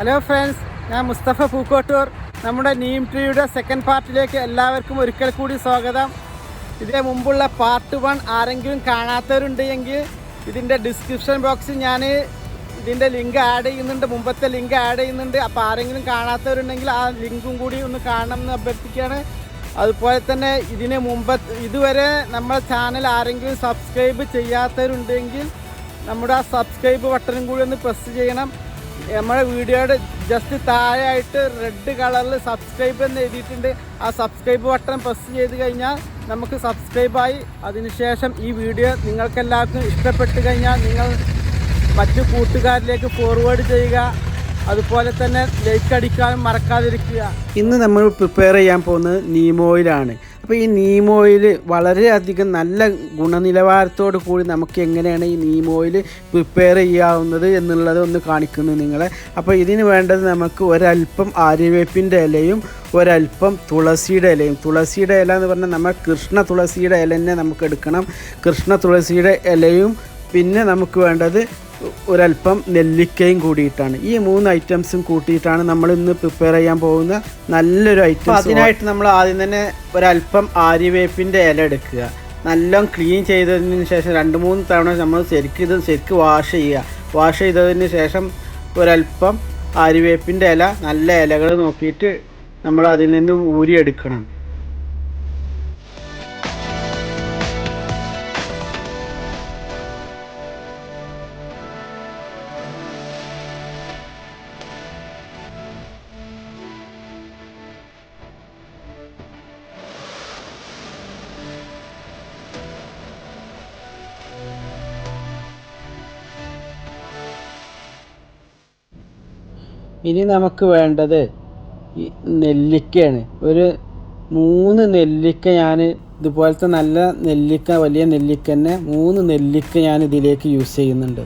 Hello friends ഞാൻ മുസ്തഫ പൂക്കോട്ടൂർ. നമ്മുടെ നീം ട്രീയുടെ സെക്കൻഡ് പാർട്ടിലേക്ക് എല്ലാവർക്കും ഒരിക്കൽ കൂടി സ്വാഗതം. ഇതിന് മുമ്പുള്ള പാർട്ട് വൺ ആരെങ്കിലും കാണാത്തവരുണ്ടെങ്കിൽ ഇതിന്റെ ഡിസ്ക്രിപ്ഷൻ ബോക്സിൽ ഞാൻ ഇതിന്റെ ലിങ്ക് ആഡ് ചെയ്യുന്നുണ്ട്. മുമ്പത്തെ ലിങ്ക് ആഡ് ചെയ്യുന്നുണ്ട്. അപ്പോൾ ആരെങ്കിലും കാണാത്തവരുണ്ടെങ്കിൽ ആ ലിങ്കും കൂടി ഒന്ന് കാണണം എന്ന് അഭ്യർത്ഥിക്കുകയാണ്. അതുപോലെ തന്നെ ഇതിന് മുമ്പ് ഇതുവരെ നമ്മുടെ ചാനൽ ആരെങ്കിലും സബ്സ്ക്രൈബ് ചെയ്യാത്തവരുണ്ടെങ്കിൽ നമ്മുടെ ആ സബ്സ്ക്രൈബ് ബട്ടണും കൂടി ഒന്ന് പ്രസ് ചെയ്യണം. നമ്മുടെ വീഡിയോയുടെ ജസ്റ്റ് താഴെയായിട്ട് റെഡ് കളറിൽ സബ്സ്ക്രൈബ് എന്ന് എഴുതിയിട്ടുണ്ട്. ആ സബ്സ്ക്രൈബ് ബട്ടൺ പ്രസ് ചെയ്ത് കഴിഞ്ഞാൽ നമുക്ക് സബ്സ്ക്രൈബായി അതിനുശേഷം ഈ വീഡിയോ നിങ്ങൾക്കെല്ലാവർക്കും ഇഷ്ടപ്പെട്ട് കഴിഞ്ഞാൽ നിങ്ങൾ മറ്റു കൂട്ടുകാരിലേക്ക് ഫോർവേഡ് ചെയ്യുക. അതുപോലെ തന്നെ ലൈക്ക് അടിക്കാനും മറക്കാതിരിക്കുക. ഇന്ന് നമ്മൾ പ്രിപ്പയർ ചെയ്യാൻ പോകുന്നത് നീമോയിലാണ്. അപ്പോൾ ഈ നീം ഓയിൽ വളരെയധികം നല്ല ഗുണനിലവാരത്തോട് കൂടി നമുക്ക് എങ്ങനെയാണ് ഈ നീം ഓയിൽ പ്രിപ്പയർ ചെയ്യാവുന്നത് എന്നുള്ളത് ഒന്ന് കാണിക്കുന്നു നിങ്ങളെ. അപ്പോൾ ഇതിന് വേണ്ടത് നമുക്ക് ഒരല്പം ആര്യവേപ്പിന്റെ ഇലയും ഒരല്പം തുളസിയുടെ ഇലയും. തുളസിയുടെ ഇല എന്ന് പറഞ്ഞാൽ നമ്മൾ കൃഷ്ണ തുളസിയുടെ ഇല തന്നെ നമുക്ക് എടുക്കണം. കൃഷ്ണ തുളസിയുടെ ഇലയും പിന്നെ നമുക്ക് വേണ്ടത് ഒരല്പം നെല്ലിക്കയും കൂടിയിട്ടാണ്. ഈ മൂന്ന് ഐറ്റംസും കൂട്ടിയിട്ടാണ് നമ്മൾ ഇന്ന് പ്രിപ്പയർ ചെയ്യാൻ പോകുന്ന നല്ലൊരു ഐറ്റം അതിനായിട്ട് നമ്മൾ ആദ്യം തന്നെ ഒരല്പം ആര്യവേപ്പിന്റെ ഇല എടുക്കുക. നല്ല ക്ലീൻ ചെയ്തതിന് ശേഷം രണ്ട് മൂന്ന് തവണ നമ്മൾ ശരിക്കും ശരിക്കും വാഷ് ചെയ്യുക. വാഷ് ചെയ്തതിന് ശേഷം ഒരല്പം ആര്യവേപ്പിന്റെ ഇല നല്ല ഇലകൾ നോക്കിയിട്ട് നമ്മൾ അതിൽ നിന്ന് ഊരിയെടുക്കണം. ഇനി നമുക്ക് വേണ്ടത് നെല്ലിക്കയാണ്. ഒരു മൂന്ന് നെല്ലിക്ക ഞാൻ ഇതുപോലത്തെ നല്ല നെല്ലിക്ക വലിയ നെല്ലിക്ക തന്നെ മൂന്ന് നെല്ലിക്ക ഞാൻ ഇതിലേക്ക് യൂസ് ചെയ്യുന്നുണ്ട്.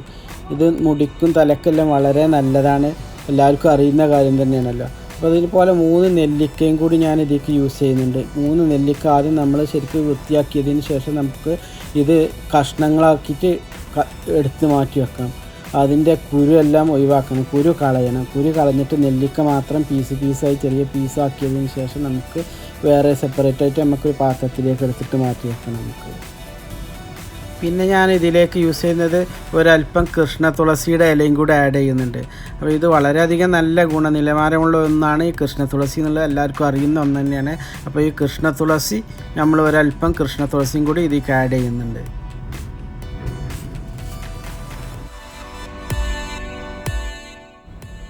ഇത് മുടിക്കും തലക്കെല്ലാം വളരെ നല്ലതാണ്. എല്ലാവർക്കും അറിയുന്ന കാര്യം തന്നെയാണല്ലോ. അപ്പോൾ ഇതുപോലെ മൂന്ന് നെല്ലിക്കയും കൂടി ഞാൻ ഇതിലേക്ക് യൂസ് ചെയ്യുന്നുണ്ട്. മൂന്ന് നെല്ലിക്ക ആദ്യം നമ്മൾ ശരിക്കും വൃത്തിയാക്കിയതിന് ശേഷം നമുക്ക് ഇത് കഷ്ണങ്ങളാക്കിയിട്ട് എടുത്ത് മാറ്റി വെക്കാം. അതിന്റെ കുരു എല്ലാം ഒഴിവാക്കണം. കുരു കളയണം. കുരു കളഞ്ഞിട്ട് നെല്ലിക്ക മാത്രം പീസ് പീസായി ചെറിയ പീസാക്കിയതിന് ശേഷം നമുക്ക് വേറെ സെപ്പറേറ്റ് ആയിട്ട് നമുക്ക് ഒരു പാത്രത്തിലേക്ക് എടുത്തിട്ട് മാറ്റി വെക്കണം നമുക്ക്. പിന്നെ ഞാൻ ഇതിലേക്ക് യൂസ് ചെയ്യുന്നത് ഒരല്പം കൃഷ്ണ തുളസിയുടെ ഇലയും കൂടെ ആഡ് ചെയ്യുന്നുണ്ട്. അപ്പോൾ ഇത് വളരെയധികം നല്ല ഗുണനിലവാരമുള്ള ഒന്നാണ് ഈ കൃഷ്ണ തുളസി എന്നുള്ളത് എല്ലാവർക്കും അറിയുന്ന ഒന്ന് തന്നെയാണ്. അപ്പോൾ ഈ കൃഷ്ണ തുളസി നമ്മൾ ഒരല്പം കൃഷ്ണ തുളസിയും കൂടി ഇതിലേക്ക് ആഡ് ചെയ്യുന്നുണ്ട്.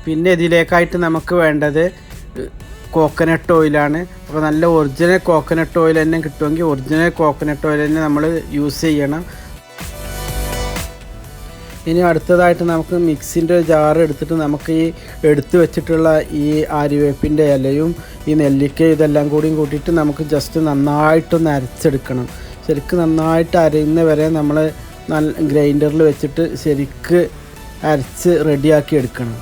പിന്നെ ഇതിലേക്കായിട്ട് നമുക്ക് വേണ്ടത് കോക്കനട്ട് ഓയിലാണ് അപ്പോൾ നല്ല ഒറിജിനൽ കോക്കനട്ട് ഓയിൽ തന്നെ കിട്ടുമെങ്കിൽ ഒറിജിനൽ കോക്കനട്ട് ഓയിൽ തന്നെ നമ്മൾ യൂസ് ചെയ്യണം. ഇനി അടുത്തതായിട്ട് നമുക്ക് മിക്സിന്റെ ജാർ എടുത്തിട്ട് നമുക്ക് ഈ എടുത്തു വെച്ചിട്ടുള്ള ഈ ആര്യവേപ്പിന്റെ ഇലയും ഈ നെല്ലിക്ക ഇതെല്ലാം കൂടിയും കൂട്ടിയിട്ട് നമുക്ക് ജസ്റ്റ് നന്നായിട്ടൊന്ന് അരച്ചെടുക്കണം. ശരിക്ക് നന്നായിട്ട് അരയുന്ന വരെ നമ്മൾ നല്ല ഗ്രൈൻഡറിൽ വെച്ചിട്ട് ശരിക്ക് അരച്ച് റെഡിയാക്കി എടുക്കണം.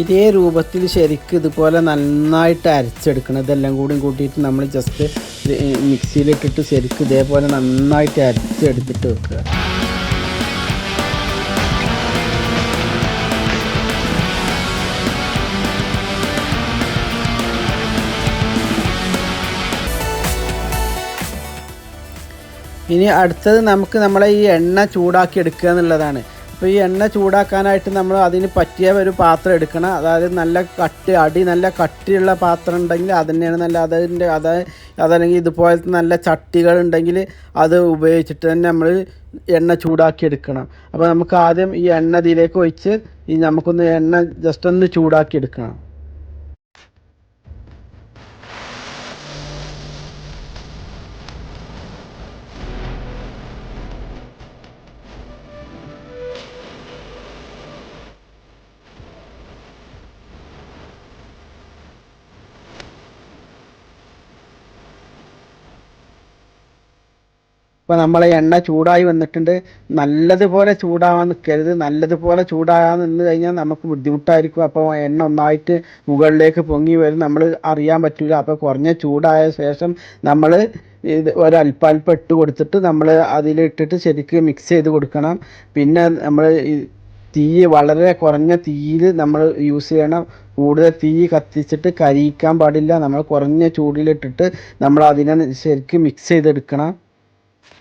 ഇതേ രൂപത്തിൽ ശരിക്കും ഇതുപോലെ നന്നായിട്ട് അരച്ചെടുക്കണം. ഇതെല്ലാം കൂടി കൂട്ടിയിട്ട് നമ്മൾ ജസ്റ്റ് മിക്സിയിലിട്ടിട്ട് ശരിക്കും ഇതേപോലെ നന്നായിട്ട് അരച്ചെടുത്തിട്ട് വെക്കുക. ഇനി അടുത്തത് നമുക്ക് നമ്മളെ ഈ എണ്ണ ചൂടാക്കി എടുക്കുക എന്നുള്ളതാണ്. അപ്പോൾ ഈ എണ്ണ ചൂടാക്കാനായിട്ട് നമ്മൾ അതിന് പറ്റിയ ഒരു പാത്രം എടുക്കണം. അതായത് നല്ല കട്ടി അടി നല്ല കട്ടിയുള്ള പാത്രം ഉണ്ടെങ്കിൽ അത് തന്നെയാണ് നല്ല അതിന്റെ അതായത് അതല്ലെങ്കിൽ ഇതുപോലത്തെ നല്ല ചട്ടികൾ ഉണ്ടെങ്കിൽ അത് ഉപയോഗിച്ചിട്ട് തന്നെ നമ്മൾ എണ്ണ ചൂടാക്കി എടുക്കണം. അപ്പോൾ നമുക്ക് ആദ്യം ഈ എണ്ണ ഇതിലേക്ക് ഒഴിച്ച് ഈ നമുക്കൊന്ന് എണ്ണ ജസ്റ്റ് ഒന്ന് ചൂടാക്കി എടുക്കണം. ഇപ്പോൾ നമ്മളെ എണ്ണ ചൂടായി വന്നിട്ടുണ്ട്. നല്ലതുപോലെ ചൂടാവാൻ നിൽക്കരുത്. നല്ലതുപോലെ ചൂടാകാൻ നിന്ന് കഴിഞ്ഞാൽ നമുക്ക് ബുദ്ധിമുട്ടായിരിക്കും. അപ്പോൾ എണ്ണ ഒന്നായിട്ട് മുകളിലേക്ക് പൊങ്ങി വരും നമ്മൾ അറിയാൻ പറ്റില്ല അപ്പോൾ കുറഞ്ഞ ചൂടായ ശേഷം നമ്മൾ ഇത് ഒരൽപ്പൽപ്പം ഇട്ട് കൊടുത്തിട്ട് നമ്മൾ അതിലിട്ടിട്ട് ശരിക്കും മിക്സ് ചെയ്ത് കൊടുക്കണം. പിന്നെ നമ്മൾ തീ വളരെ കുറഞ്ഞ തീയിൽ നമ്മൾ യൂസ് ചെയ്യണം. കൂടുതൽ തീ കത്തിച്ചിട്ട് കരിയിക്കാൻ പാടില്ല. നമ്മൾ കുറഞ്ഞ ചൂടിലിട്ടിട്ട് നമ്മൾ അതിനെ ശരിക്കും മിക്സ് ചെയ്തെടുക്കണം.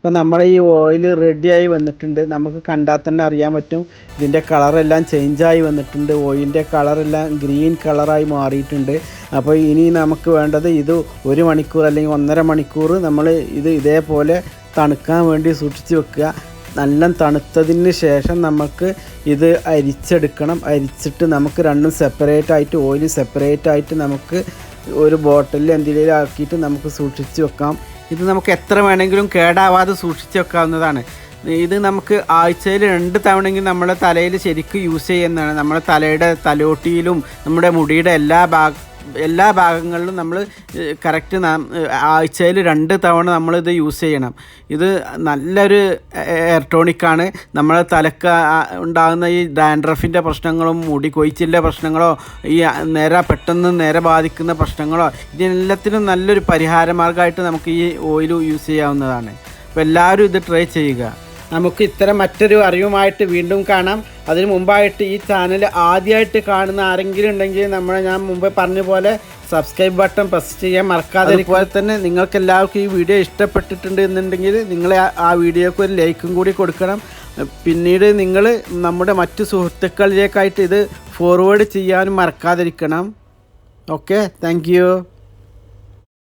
ഇപ്പം നമ്മുടെ ഈ ഓയിൽ റെഡിയായി വന്നിട്ടുണ്ട്. നമുക്ക് കണ്ടാൽ തന്നെ അറിയാൻ പറ്റും. ഇതിന്റെ കളറെല്ലാം ചേഞ്ചായി വന്നിട്ടുണ്ട്. ഓയിലിന്റെ കളറെല്ലാം ഗ്രീൻ കളറായി മാറിയിട്ടുണ്ട്. അപ്പോൾ ഇനി നമുക്ക് വേണ്ടത് ഇത് ഒരു മണിക്കൂർ അല്ലെങ്കിൽ ഒന്നര മണിക്കൂർ നമ്മൾ ഇത് ഇതേപോലെ തണുക്കാൻ വേണ്ടി സൂക്ഷിച്ച് വെക്കുക. നല്ല തണുത്തതിന് ശേഷം നമുക്ക് ഇത് അരിച്ചെടുക്കണം. അരിച്ചിട്ട് നമുക്ക് രണ്ടും സെപ്പറേറ്റ് ആയിട്ട് ഓയിൽ സെപ്പറേറ്റ് ആയിട്ട് നമുക്ക് ഒരു ബോട്ടിലിൽ എന്തെങ്കിലും ആക്കിയിട്ട് നമുക്ക് സൂക്ഷിച്ച് വെക്കാം. ഇത് നമുക്ക് എത്ര വേണമെങ്കിലും കേടാവാതെ സൂക്ഷിച്ച് വെക്കാവുന്നതാണ്. ഇത് നമുക്ക് ആഴ്ചയിൽ രണ്ട് തവണയെങ്കിലും നമ്മുടെ തലയിൽ ശരിക്കും യൂസ് ചെയ്യുന്നതാണ് നമ്മുടെ തലയുടെ തലോട്ടിയിലും നമ്മുടെ മുടിയുടെ എല്ലാ ഭാഗ എല്ലാ ഭാഗങ്ങളിലും നമ്മൾ കറക്റ്റ് ആഴ്ചയിൽ രണ്ട് തവണ നമ്മളിത് യൂസ് ചെയ്യണം. ഇത് നല്ലൊരു എയർ നമ്മളെ തലക്ക് ഉണ്ടാകുന്ന ഈ ഡാൻഡ്രഫിന്റെ പ്രശ്നങ്ങളും മുടി കൊയ്ച്ചിലിന്റെ പ്രശ്നങ്ങളോ ഈ നേരെ പെട്ടെന്ന് നേരെ ബാധിക്കുന്ന പ്രശ്നങ്ങളോ ഇതിനെല്ലാത്തിനും നല്ലൊരു പരിഹാര മാർഗമായിട്ട് നമുക്ക് ഈ ഓയിൽ യൂസ് ചെയ്യാവുന്നതാണ്. അപ്പോൾ എല്ലാവരും ഇത് ട്രൈ ചെയ്യുക. നമുക്ക് ഇത്തരം മറ്റൊരു അറിവുമായിട്ട് വീണ്ടും കാണാം. അതിനു മുമ്പായിട്ട് ഈ ചാനൽ ആദ്യമായിട്ട് കാണുന്ന ആരെങ്കിലും ഉണ്ടെങ്കിൽ നമ്മൾ ഞാൻ മുമ്പ് പറഞ്ഞ പോലെ സബ്സ്ക്രൈബ് ബട്ടൺ പ്രസ് ചെയ്യാൻ മറക്കാതെ അതുപോലെ തന്നെ നിങ്ങൾക്ക് എല്ലാവർക്കും ഈ വീഡിയോ ഇഷ്ടപ്പെട്ടിട്ടുണ്ട് എന്നുണ്ടെങ്കിൽ നിങ്ങൾ ആ- വീഡിയോക്ക് ഒരു ലൈക്കും കൂടി കൊടുക്കണം. പിന്നീട് നിങ്ങൾ നമ്മുടെ മറ്റു സുഹൃത്തുക്കളിലേക്കായിട്ട് ഇത് ഫോർവേഡ് ചെയ്യാനും മറക്കാതിരിക്കണം. Okay thank